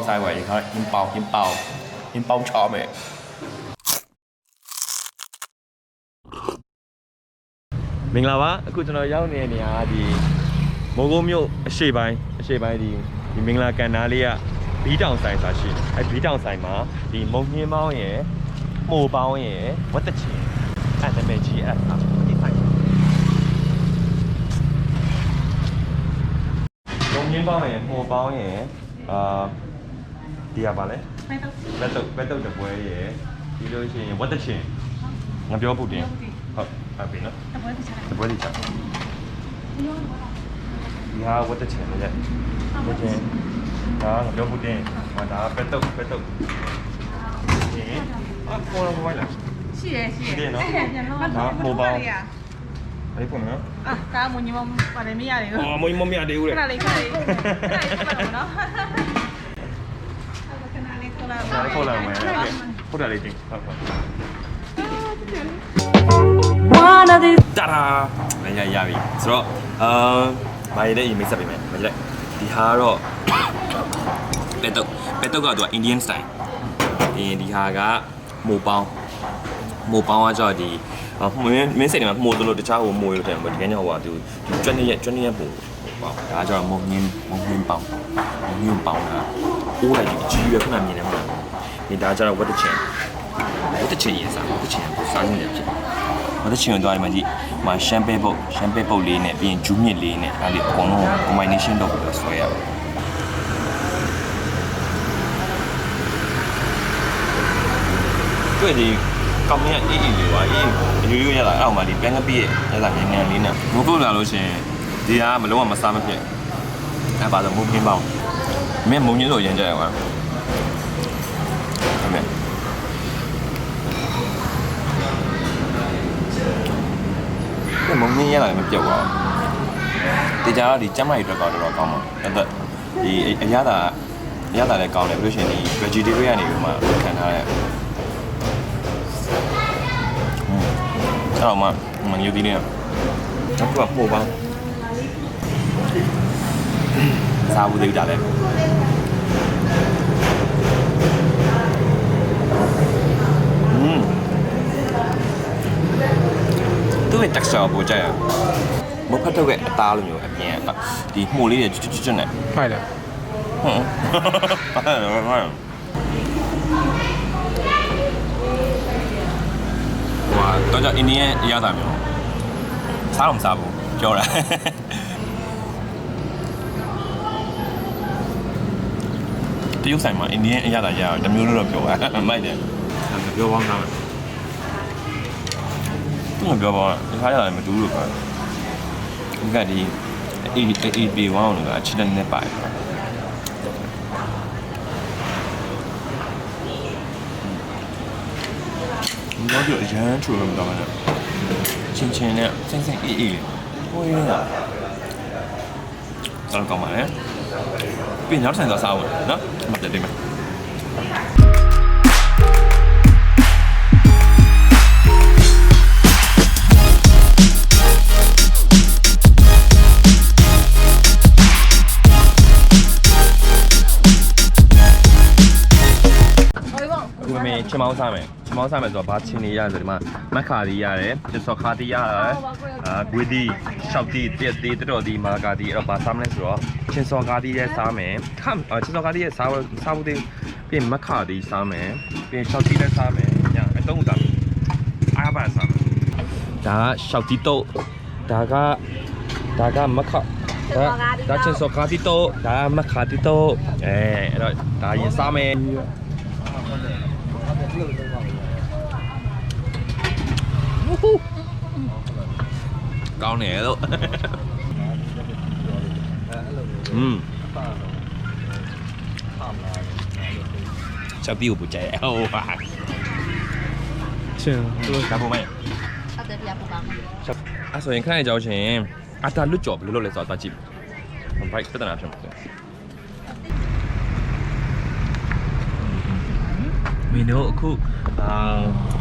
င်းပေါင်းစားပါရေခါဟင်းပေါင်းဟင်းပေါင်းဟင်းပေါင်းချောမယ်မင်္ဂလာပါအခုကျွန်တော်ရောက်နေတဲ့နေရာကဒီမိုးကုတ်မြို့အရှေ့ပိုင်းအရှေ့ပိုင်းဒီဒီမင်္ဂလာကန်နာလေးကဘီးတောင်ဆိုင်ဆိုတာရှိတယ်အဲဘီးတောင်ဆိုင်မှာဒီမုံညင်းပေါင်းရယ်မှုံပေါင်းရယ်ဝတ်တချင်အဲ့နာမည်ကြီးအဲ့ဒါဒီဆိုင်မုံညင်းပေါင်းရယ်မှုံပေါင်းရယ်အာ ဒီကပါလဲဘက်တော့ဘက်တော့ဘက်တော့တပွဲရယ်ပြီးလို့ရှိရင်ဝတ်တချင်ငါပြောဖို့တင်ဟုတ်ဟုတ်ပြီနော်တပွဲတချင်တပွဲတချင်ဒီဟာဝတ်တချင်လေဝတ်ချင်ဒါငါပြောဖို့တင်ဟောဒါဘက်တော့ဘက်တော့ဟင်အကောလုံးဝိုင်းလာရှိရရှိရနော်ဒါမိုဘိုင်းအဲ့ပုံနော်အာဒါမွန်ညီမပါတယ်မရတယ်နော်အော်မွန်ညီမမရတယ်ဦးလေခဏလေးခဏလေးခဏလေးပြန်ပါနော် ခေါ်လာဒါလေးခေါ်လာမယ်ဟုတ်တယ်လေးတင်ဟုတ်ဟုတ် one of these တာရာလည်းရရပြီဆိုတော့အာမာရတဲ့ email ဆက်ပေးမယ်မကြည့်ဒီဟာကတော့ပက်တော့ပက်တော့ကတော့ Indian style ဒီဒီဟာကမိုပေါင်းမိုပေါင်းကကြောက်ဒီမင်းမင်းစိတ်ထဲမှာမိုလို့တခြားဟိုမိုလို့တယ်တကယ်ညဟိုကသူကျွန်းနေရကျွန်းနေရမိုပေါင်းဒါကြောင့်မုံငင်းမုံငင်းပေါင်း မုံငင်းပေါင်းတာအိုးလိုက်ကြီးရခုနမြင်နေမှာဒီဒါကြောင့်ဝတ်တချင်ဝတ်တချင်ရစားဝတ်တချင်စားနေတယ်ဖြစ်မသချင်သွားဒီမှာကြည့်မှာရှမ်ပဲပုတ်ရှမ်ပဲပုတ်လေးနဲ့ပြီးရင်ဂျူးမြစ်လေးနဲ့အဲ့ဒီအကုန်လုံး combination လုပ်ပြီးတော့ဆွဲရအောင်တွေ့ဒီကောင်းမြတ်အေးအေးလေးပါအေးရိုးရိုးရလာအဲ့အောင်မှာဒီပန်းကပိရဲ့ရလာငန်းငန်းလေးနဲ့မုတ်ကုတ်လာလို့ရှင်ဒီကမလုံးဝမစားမဖြစ်အဲ့ပါတော့မုတ်ပြင်းပေါင်း မင်းမုံညင်းလို့ရမ်းကြရအောင်ဟုတ်မယ်ဒီမုံမြင့်ရလာလည်းမပြုတ်ပါဘူး။တေချာတော့ဒီကျမ်းမာရေးအတွက်ကတော့တော်တော်ကောင်းပါ။အဲ့ဒါဒီအရသာအရသာလည်းကောင်းတယ်ပြီးလို့ရှိရင်ဒီ vegetarian ကနေပြီးမှခံထားတဲ့อืมအဲ့တော့မှမညူသေးတယ်။အခုကပို့ပါ စားဘူးသေးတာလည်းอืมသူ့ရဲ့ texture ကိုပိုကြိုက်ရမဖတ်တော့တဲ့အသားလိုမျိုးအပြင်ကဒီမှုလေးတွေကျွတ်ကျွတ်ကျွတ်နဲ့ဖိုက်တယ်ဟွန်းအဲ့ဒါတော့ဟွန်းဝါတော့ကြအိန္ဒိယအရသာမျိုးစားတော့မစားဘူးပြောတာ တရုတ်ဆိုင်မှာအိန္ဒိယအရသာရအောင်တစ်မျိုးလို့တော့ပြောတာမိုက်တယ်မပြောပါဘူးသူမပြောပါဘူးဒီခါရတယ်မတူဘူးလို့ပြောဒီကဒီအေးအေးပေဝအောင်လို့ကအချစ်တဲ့နဲ့ပါတယ်ဒီတော့အရန်ချူလို့မတော်ဘူးချင်းချင်းနဲ့စင်းစင်းအေးအေးဟိုရင်းတာတော့ကောင်းပါလေပြင်ရောက်ဆိုင်တော့စားအောင်နော် မှတ်တယ်တယ်မယ်ဟိုဘောအခုမင်းချင်းမောင်းစားမယ်ချင်းမောင်းစားမယ်ဆိုတော့ဘာချင်းနေရလဲဆိုဒီမှာမက်ခါဒီရတယ်ပစ္စောခါဒီရတယ်အာဂွေဒီ ရှောက်တီတက်တီတော်ဒီမာကာဒီအဲ့တော့ဘာစားမလဲဆိုတော့ချင်းစောကာဒီရဲ့စားမယ်ခမ်ချင်းစောကာဒီရဲ့စားစားဖို့တင်ပြင်မက်ခါဒီစားမယ်ပြင်ရှောက်တီလည်းစားမယ်ညာအတုံးစားမယ်အားပါစားမယ်ဒါကရှောက်တီတော့ဒါကဒါကမက်ခါဒါဒါချင်းစောကာဒီတော့ဒါမက်ခါဒီတော့အဲအဲ့တော့ဒါရင်စားမယ် ကောင်းတယ်လို့อืมချက်ပြူပူကြဲဟိုပါချင်းတို့ဒါပုံမိုင်းအတက်ပြပုံပါချက်အဲ့ဆိုရင်ခဏကြောက်ချင်းအတာလွတ်ကြော်ဘယ်လိုလုပ်လဲဆိုတာကြည့်ဘိုက်ပြဿနာဖြစ်မှာမင်းတို့အခုအာ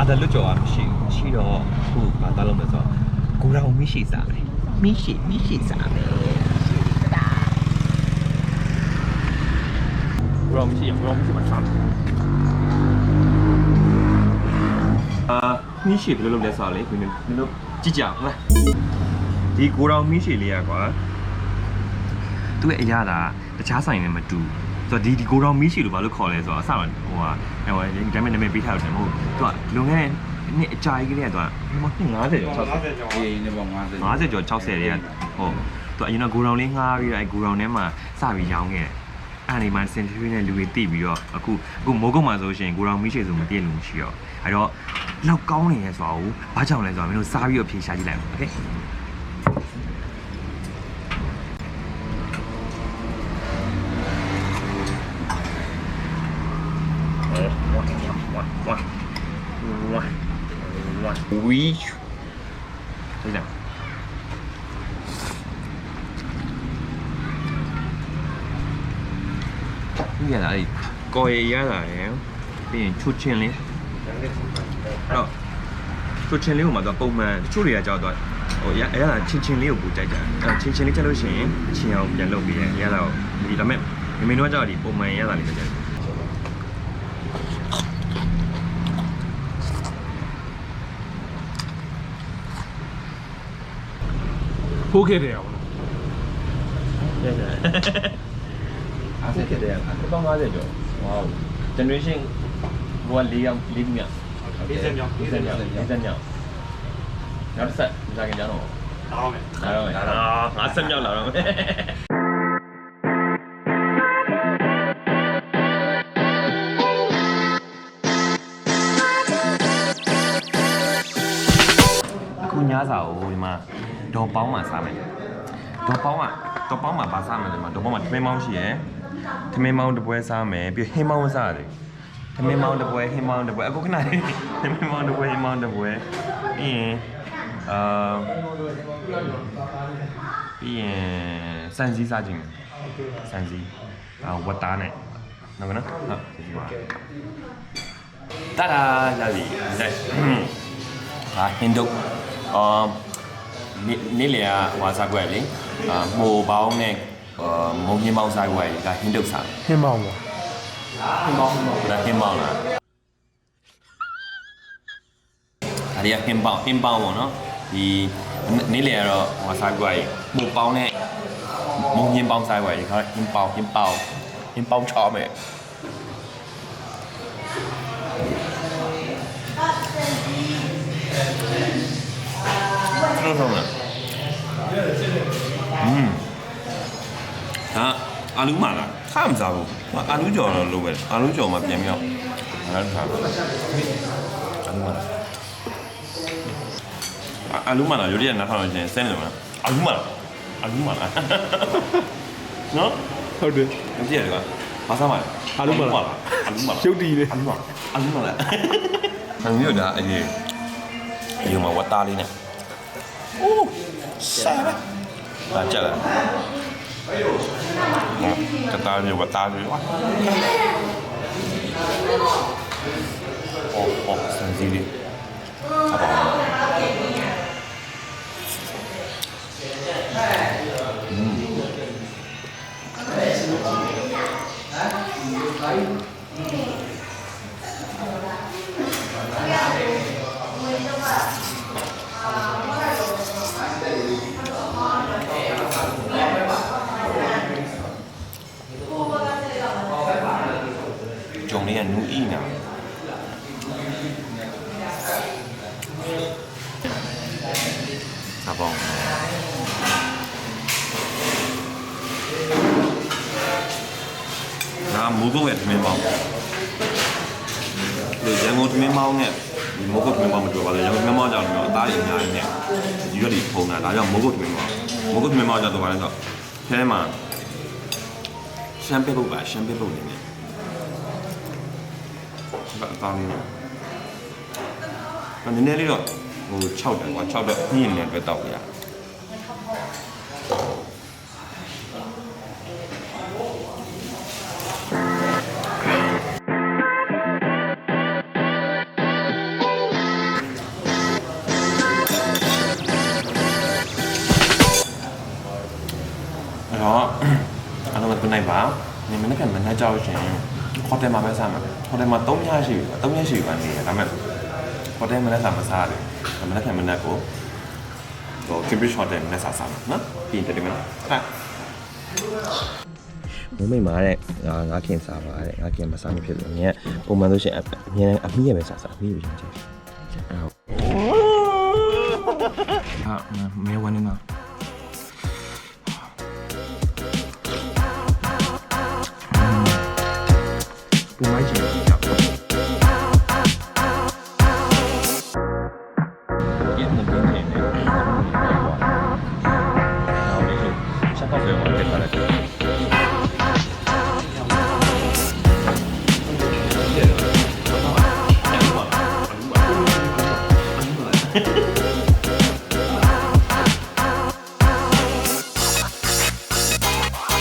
အတာလွတ်ကြော်ကမရှိရှိတော့အခုဘာသားလုပ်မလဲဆိုတော့ ကိုရောင်မရှိစားမယ်မရှိမရှိစားမယ်ကိုရောင်တော်မရှိရင်ကိုတော်မရှိမှစားမယ်အာမီးရှိဘယ်လိုလုပ်လဲဆိုတော့လေဒီလိုကြည့်ကြအောင်လားဒီကိုတော်မီးရှိလေးอ่ะကွာသူ့ရဲ့အရာတာတခြားဆိုင်နဲ့မတူဆိုတော့ဒီဒီကိုတော်မီးရှိလို့ဘာလို့ခေါ်လဲဆိုတော့အစတော့ဟိုဟာဟိုဒါမဲ့နာမည်ပေးထားတယ်မဟုတ်သူကလွန်ခဲ့တဲ့ နှစ်အကြာကြီးကလေးကသူက50ကျော်60ကျော် အေးနေပေါ့50 50ကျော်60တွေကဟုတ်သူအရင်ကဂိုရောင်လေးငှားပြီးတော့အဲဂိုရောင်ထဲမှာစပြီးရောင်းခဲ့တယ်အဲ့ဒီမှာစင်တီရီနဲ့လူတွေတိပြီးတော့အခုအခုမိုးကုတ်မှာဆိုရှင်ဂိုရောင်မိရှိဆိုမတည့်လို့မရှိတော့အဲ့တော့လောက်ကောင်းနေရဲဆိုတာကိုဘာကြောင့်လဲဆိုတော့မင်းတို့စားပြီးတော့ဖြေရှာကြည့်လိုက်ပါโอเค ဝါဝီချ်对的。ဒီရတာလေကော်ရရတာရယ်ပြီးရင်ချွတ်ချင်းလေးအဲ့တော့ချွတ်ချင်းလေးကိုမှတော့ပုံမှန်တချို့တွေကကြောက်တော့ဟိုရရတာချင်းချင်းလေးကိုပူကြိုက်ကြတယ်အဲ့ချင်းချင်းလေးချက်လို့ရှိရင်အချင်းအောင်ပြန်လုပ်ပြီးရရတာကိုဒီဒါမဲ့မင်းတို့ကကြောက်ဒီပုံမှန်ရတာလေးပဲကြိုက် ဖိုးခဲ့တယ်အောင်50ခဲ့တယ်အပေါင်း50ကျော်ဝေါ generation ဘိုးက၄ယောက်၄မြောက်40မြောက်40မြောက်40မြောက်နောက်တစ်ဆက်မကြခင်ကြတော့တောင်းမယ်လာတော့မယ်အာ50မြောက်လာတော့မယ်အခုညစာကိုဒီမှာ ဒေါ်ပေါင်းမှာစားမယ်ဒေါ်ပေါင်းကဒေါ်ပေါင်းမှာပါစားမယ်ဒီမှာဒေါ်ပေါင်းမှာထမင်းပေါင်းရှိရယ်ထမင်းပေါင်းတစ်ပွဲစားမယ်ပြီးဟင်းပေါင်းစားရတယ်ထမင်းပေါင်းတစ်ပွဲဟင်းပေါင်းတစ်ပွဲအခုခဏလေးထမင်းပေါင်းတစ်ပွဲဟင်းပေါင်းတစ်ပွဲပြီးရင်အာပြီးရင်စံစည်းစားခြင်းစံစည်းအာဝတ်သားနဲ့နော်ကနော်ဟုတ်ဒီမှာတာဒါလာပြီဒါဟာဟင်းတို့အာ နေနေလေဟွာစားခွက်လေအာမိုပေါင်းနဲ့အာမုံမြင်းပေါင်းစားခွက်ဒါဟင်းတို့စားဟင်းမောင်းပါဟင်းပေါင်းဒါဟင်းပေါင်းလားဒါတွေကဟင်းပေါင်းဟင်းပေါင်းပေါ့နော်ဒီနေလေကတော့ဟွာစားခွက်မိုပေါင်းနဲ့မုံမြင်းပေါင်းစားခွက်ဒီခါဟင်းပေါင်းဟင်းပေါင်းဟင်းပေါင်းချောမယ်ဟုတ်ဟုတ်လား အာလူမာလားခမစားဘူးဟာအာလူကြော်တော့လိုပဲအာလူကြော်မှပြန်မြောက်ငါတို့ခါအာလူမာလားအာအာလူမာလားယူရီကနားထောင်နေချင်းစဲနေမှာအာလူမာလားအာလူမာလားနော်ဟုတ်တယ်မကြည့်ရကွာဘာစားမလဲအာလူမာလားအာလူမာလားရှုပ်တီလေအာလူမာလားအာလူမာလားအမျိုးဒါအေးအယူမှာဝတ်သားလေးနဲ့ Oh, sana. Baca lah. Oh, kata dia buat tadi. Oh, oh, sendiri. Apa? Chồng မိုးကုတ်ရဲ့ထမင်းပေါင်းဒီရန်ကုန်ထမင်းပေါင်းနဲ့ဒီမိုးကုတ်ထမင်းပေါင်းမတူပါဘူးရန်ကုန်ထမင်းပေါင်းကြောင့်တော့အသားရည်အများကြီးနဲ့ဒီရွက်တွေဖုံတာဒါကြောင့်မိုးကုတ်ထမင်းပေါင်းမိုးကုတ်ထမင်းပေါင်းကြောင့်တော့ဘာလဲဆိုတော့ခဲမှာရှမ်းပစ်ပုတ်ပါရှမ်းပစ်ပုတ်နေနဲ့ဘာအသားလေးနဲ့နည်းနည်းလေးတော့ဟို6တက်ကွာ6တက်ပြင်းနေတဲ့အတွက်တောက်ရတယ် အဲ့တော့အားလုံးက good night ပါနေမနေ့ကမနေ့ကြောက်ရှင်ဟိုတယ်မှာပဲစားမှာဟိုတယ်မှာ3ရက်ရှိပြီ3ရက်ရှိပြီပါနေရဒါပေမဲ့ဟိုတယ်မနေ့ကမစားတယ်မနေ့ကမနေ့ကိုဟို Cambridge Hotel နဲ့စားစားနော်ပြီးတယ်ဒီမလားဟာမမိတ်မာတဲ့ငါငါခင်စားပါတဲ့ငါခင်မစားမဖြစ်လို့ညက်ပုံမှန်ဆိုရှင်အမြဲတမ်းအမီးရပဲစားစားအမီးရပဲချင်းအဲ့တော့ဟာမဲဝနေနော်ပူ ရက်မတင်းနေတယ်နောက်လေးချက်တော့ပြောတယ်ခါလိုက်